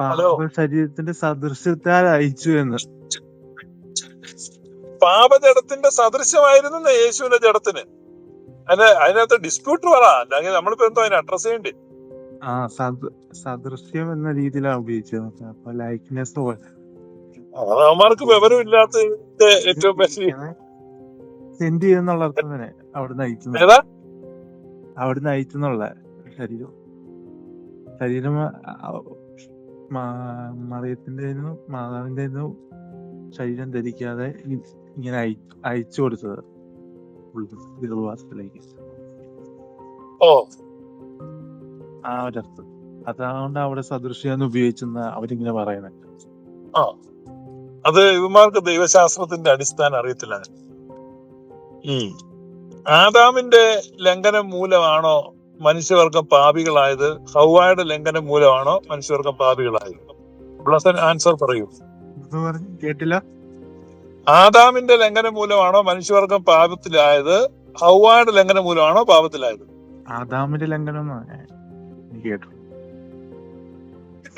പാപ ശരീരത്തിന്റെ സദൃശ്യത്താൽ അയച്ചു എന്ന്. പാപജടത്തിന്റെ സദൃശമായിരുന്നു യേശുവിന്റെ ജഡത്തിന്. അതിന് അതിനകത്ത് ഡിസ്പ്യൂട്ട് പറ. അല്ലെങ്കിൽ നമ്മളിപ്പോ എന്തോ അതിനെ അഡ്രസ് ചെയ്യണ്ടേ. ആ സദ് സദൃശ്യം എന്ന രീതിയിലാണ് ഉപയോഗിച്ചത് അപ്പൊ ലൈക്ക്നെസ് പോലെ. അവന്മാർക്ക് വിവരം വിവരമില്ലാത്തതിന്റെ ഏറ്റവും വലിയ സെന്റ് ചെയ്യുന്നുള്ള അർത്ഥം തന്നെ. അവിടുന്ന് അയച്ചു അവിടുന്ന് അയച്ചെന്നുള്ള ശരീരം. ശരീരം മറിയത്തിന്റെ മാതാവിന്റെ ശരീരം ധരിക്കാതെ ഇങ്ങനെ അയ- അയച്ചു കൊടുത്തത് ഗർഭവാസത്തിലേക്ക് ഓ. ആ ഒരർത്ഥം. അതുകൊണ്ട് അവിടെ സദൃശ്യം എന്ന് ഉപയോഗിച്ചെന്ന് അവരിങ്ങനെ പറയുന്നത് ആ. അത് ഇവന്മാർക്ക് ദൈവശാസ്ത്രത്തിന്റെ അടിസ്ഥാനം അറിയത്തില്ല. ഈ ആദാമിന്റെ ലംഘനം മൂലമാണോ മനുഷ്യവർഗം പാപികളായത് ഹൗവായുടെ ലംഘനം മൂലമാണോ മനുഷ്യവർഗം പാപികളായത്? ബ്ലസൻ ആൻസർ പറയൂ. കേട്ടില്ല? ആദാമിന്റെ ലംഘനം മൂലമാണോ മനുഷ്യവർഗം പാപത്തിലായത്? ഹൗവായുടെ ലംഘനം മൂലമാണോ പാപത്തിലായത്? ആദാമിന്റെ ലംഘനം കേട്ടു.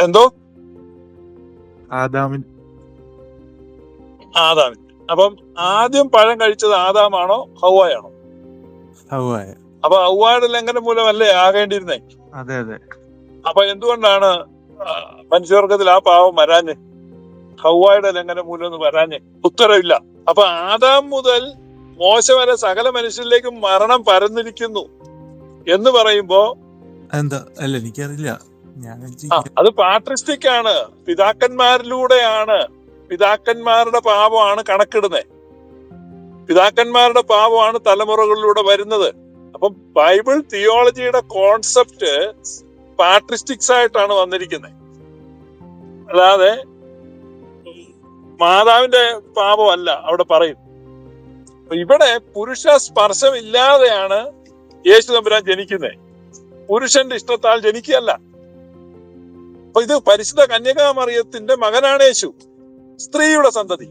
എന്തോ? ആദാമിൻ. ആദാമിൻ. അപ്പം ആദ്യം പഴം കഴിച്ചത് ആദാമാണോ ഹൗവായാണോ? ഹൗവായ. അപ്പൊ ഔവാട് ലംഘനം മൂലമല്ലേ ആകേണ്ടിയിരുന്നേ? അതെ അതെ. അപ്പൊ എന്തുകൊണ്ടാണ് മനുഷ്യവർഗത്തിൽ ആ പാവം വരാഞ്ഞ് ഹൗവായുടെ ലംഘനം മൂലം ഒന്ന് വരാഞ്ഞ് ഉത്തരവില്ല? അപ്പൊ ആദാം മുതൽ മോശ വരെ സകല മനുഷ്യരിലേക്കും മരണം പരന്നിരിക്കുന്നു എന്ന് പറയുമ്പോ എന്താ അല്ല എനിക്കറിയില്ല. അത് പാട്രിസ്റ്റിക് ആണ്. പിതാക്കന്മാരിലൂടെയാണ് പിതാക്കന്മാരുടെ പാപമാണ് കണക്കിടുന്നത് പിതാക്കന്മാരുടെ പാപമാണ് തലമുറകളിലൂടെ വരുന്നത്. അപ്പൊ ബൈബിൾ തിയോളജിയുടെ കോൺസെപ്റ്റ് പാട്രിസ്റ്റിക്സ് ആയിട്ടാണ് വന്നിരിക്കുന്നത് അല്ലാതെ മാതാവിന്റെ പാപമല്ല അവിടെ പറയും. ഇവിടെ പുരുഷ സ്പർശം ഇല്ലാതെയാണ് യേശു തമ്പുരാൻ ജനിക്കുന്നത് പുരുഷന്റെ ഇഷ്ടത്താൽ ജനിക്കുകയല്ല. അപ്പൊ ഇത് പരിശുദ്ധ കന്യകാമറിയത്തിന്റെ മകനാണ് യേശു. സ്ത്രീയുടെ സന്തതി.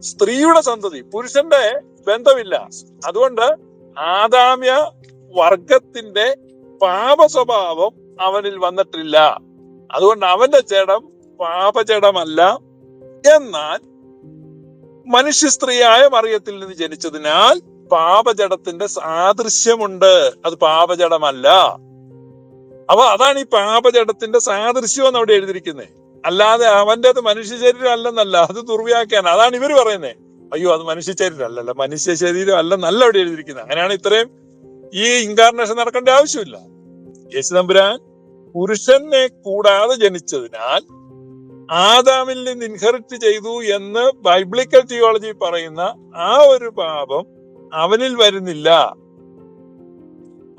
സ്ത്രീയുടെ സന്തതി. പുരുഷന്റെ ബന്ധമില്ല. അതുകൊണ്ട് ആദാമ്യ വർഗത്തിന്റെ പാപ സ്വഭാവം അവനിൽ വന്നിട്ടില്ല. അതുകൊണ്ട് അവന്റെ ജഡം പാപചടമല്ല എന്നാൽ മനുഷ്യ സ്ത്രീയായ മറിയത്തിൽ നിന്ന് ജനിച്ചതിനാൽ പാപജടത്തിന്റെ സാദൃശ്യമുണ്ട്. അത് പാപജടമല്ല അപ്പൊ അതാണ് ഈ പാപജടത്തിന്റെ സാദൃശ്യം എന്ന് അവിടെ എഴുതിയിരിക്കുന്നത്. അല്ലാതെ അവന്റെ അത് മനുഷ്യ ശരീരം അല്ലെന്നല്ല. അത് ദുർവ്യാഖ്യാനം. അതാണ് ഇവർ പറയുന്നത്. അയ്യോ അത് മനുഷ്യ ശരീരം അല്ലല്ല മനുഷ്യ ശരീരം അല്ലെന്നല്ല അവിടെ എഴുതിയിരിക്കുന്നത്. അങ്ങനെയാണ് ഇത്രയും ഈ ഇൻകാർണേഷൻ നടക്കേണ്ട ആവശ്യമില്ല. യേശു യേശുദമ്പുരാൻ പുരുഷനെ കൂടാതെ ജനിച്ചതിനാൽ ആദാമിൽ നിന്ന് ഇൻഹെറിറ്റ് ചെയ്തു എന്ന് ബൈബിളിക്കൽ തിയോളജി പറയുന്ന ആ ഒരു പാപം അവനിൽ വരുന്നില്ല.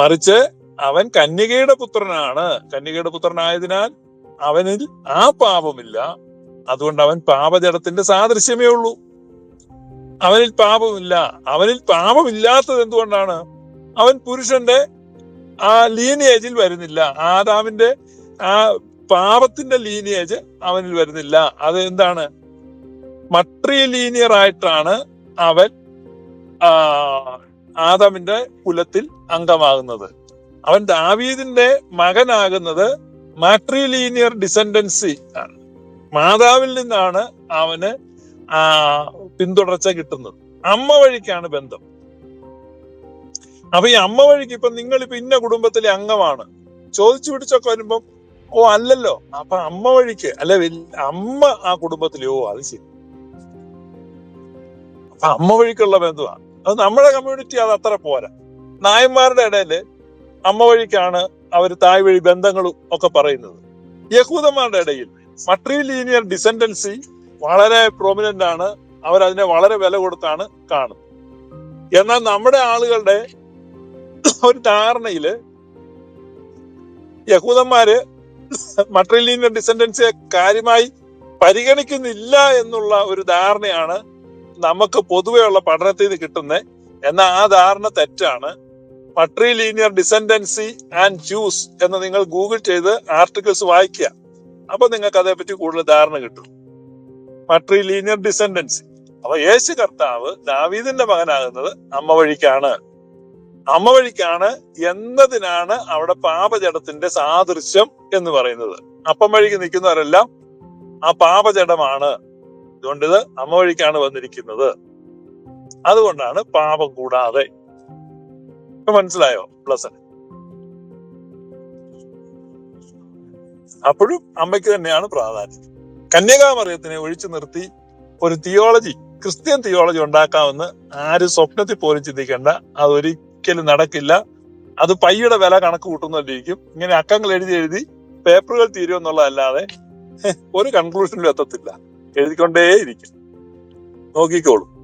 മറിച്ച് അവൻ കന്യകയുടെ പുത്രനാണ്. കന്യകയുടെ പുത്രനായതിനാൽ അവനിൽ ആ പാപമില്ല. അതുകൊണ്ട് അവൻ പാപജടത്തിന്റെ സാദൃശ്യമേ ഉള്ളൂ. അവനിൽ പാപമില്ല. അവനിൽ പാപമില്ലാത്തത് എന്തുകൊണ്ടാണ്? അവൻ പുരുഷന്റെ ആ ലീനിയേജിൽ വരുന്നില്ല. ആദാമിന്റെ ആ പാപത്തിന്റെ ലീനിയേജ് അവനിൽ വരുന്നില്ല. അത് എന്താണ്? മട്രി ലീനിയർ ആയിട്ടാണ് അവൻ ആ ആദാമിന്റെ കുലത്തിൽ അംഗമാകുന്നത്. അവൻ ദാവീദിന്റെ മകനാകുന്നത് മാട്രിലീനിയർ ഡിസെൻഡൻസി ആണ്. മാതാവിൽ നിന്നാണ് അവന് പിന്തുടർച്ച കിട്ടുന്നത്. അമ്മ വഴിക്കാണ് ബന്ധം. അപ്പൊ ഈ അമ്മ വഴിക്ക് ഇപ്പൊ നിങ്ങൾ ഇപ്പൊ ഇന്ന കുടുംബത്തിലെ അംഗമാണ്. ചോദിച്ചു പിടിച്ചൊക്കെ വരുമ്പം ഓ അല്ലല്ലോ. അപ്പൊ അമ്മ വഴിക്ക് അല്ലെ അമ്മ ആ കുടുംബത്തിലെ ഓ അത് ശരി. അപ്പൊ അമ്മ വഴിക്കുള്ള ബന്ധമാണ്. അത് നമ്മുടെ കമ്മ്യൂണിറ്റി അത് അത്ര പോരാ. നായന്മാരുടെ ഇടയിൽ അമ്മ വഴിക്കാണ് അവർ തായ് വഴി ബന്ധങ്ങളും ഒക്കെ പറയുന്നത്. യഹൂദന്മാരുടെ ഇടയിൽ മട്രീ ലീനിയർ ഡിസെൻഡൻസി വളരെ പ്രോമിനന്റ് ആണ്. അവരതിനെ വളരെ വില കൊടുത്താണ് കാണുന്നത്. എന്നാൽ നമ്മുടെ ആളുകളുടെ ഒരു ധാരണയിൽ യഹൂദന്മാര് മട്രിലീനിയർ ഡിസെൻഡൻസിയെ കാര്യമായി പരിഗണിക്കുന്നില്ല എന്നുള്ള ഒരു ധാരണയാണ് നമുക്ക് പൊതുവെയുള്ള പഠനത്തിൽ നിന്ന് കിട്ടുന്നത് എന്നാൽ ആ ധാരണ തെറ്റാണ്. മട്രിലീനിയർ ഡിസെൻഡൻസി ആൻഡ് ജ്യൂസ് എന്ന് നിങ്ങൾ ഗൂഗിൾ ചെയ്ത് ആർട്ടിക്കിൾസ് വായിക്കുക. അപ്പൊ നിങ്ങൾക്ക് അതേപ്പറ്റി കൂടുതൽ ധാരണ കിട്ടും. മട്രിലീനിയർ ഡിസെൻഡൻസി അപ്പൊ യേശു കർത്താവ് ദാവീദിന്റെ മകനാകുന്നത് അമ്മ വഴിക്കാണ്. അമ്മ വഴിക്കാണ് എന്നതിനാണ് അവിടെ പാപജടത്തിന്റെ സാദൃശ്യം എന്ന് പറയുന്നത്. അപ്പം വഴിക്ക് നിൽക്കുന്നവരെല്ലാം ആ പാപജടമാണ് അതുകൊണ്ട് ഇത് അമ്മ വഴിക്കാണ് വന്നിരിക്കുന്നത്. അതുകൊണ്ടാണ് പാപം കൂടാതെ. ഇപ്പൊ മനസ്സിലായോ പ്ലസ് അപ്പോഴും അമ്മയ്ക്ക് തന്നെയാണ് പ്രാധാന്യം. കന്യകാമറിയത്തിനെ ഒഴിച്ചു നിർത്തി ഒരു തിയോളജി ക്രിസ്ത്യൻ തിയോളജി ഉണ്ടാക്കാമെന്ന് ആരും സ്വപ്നത്തിൽ പോലും ചിന്തിക്കേണ്ട. അതൊരിക്കലും നടക്കില്ല. അത് പയ്യുടെ വില കണക്ക് കൂട്ടുന്നതിരിക്കും ഇങ്ങനെ അക്കങ്ങൾ എഴുതി എഴുതി പേപ്പറുകൾ തീരുമെന്നുള്ളതല്ലാതെ ഒരു കൺക്ലൂഷനിലും എത്തത്തില്ല. എഴുതിക്കൊണ്ടേയിരിക്കും. നോക്കിക്കോളൂ.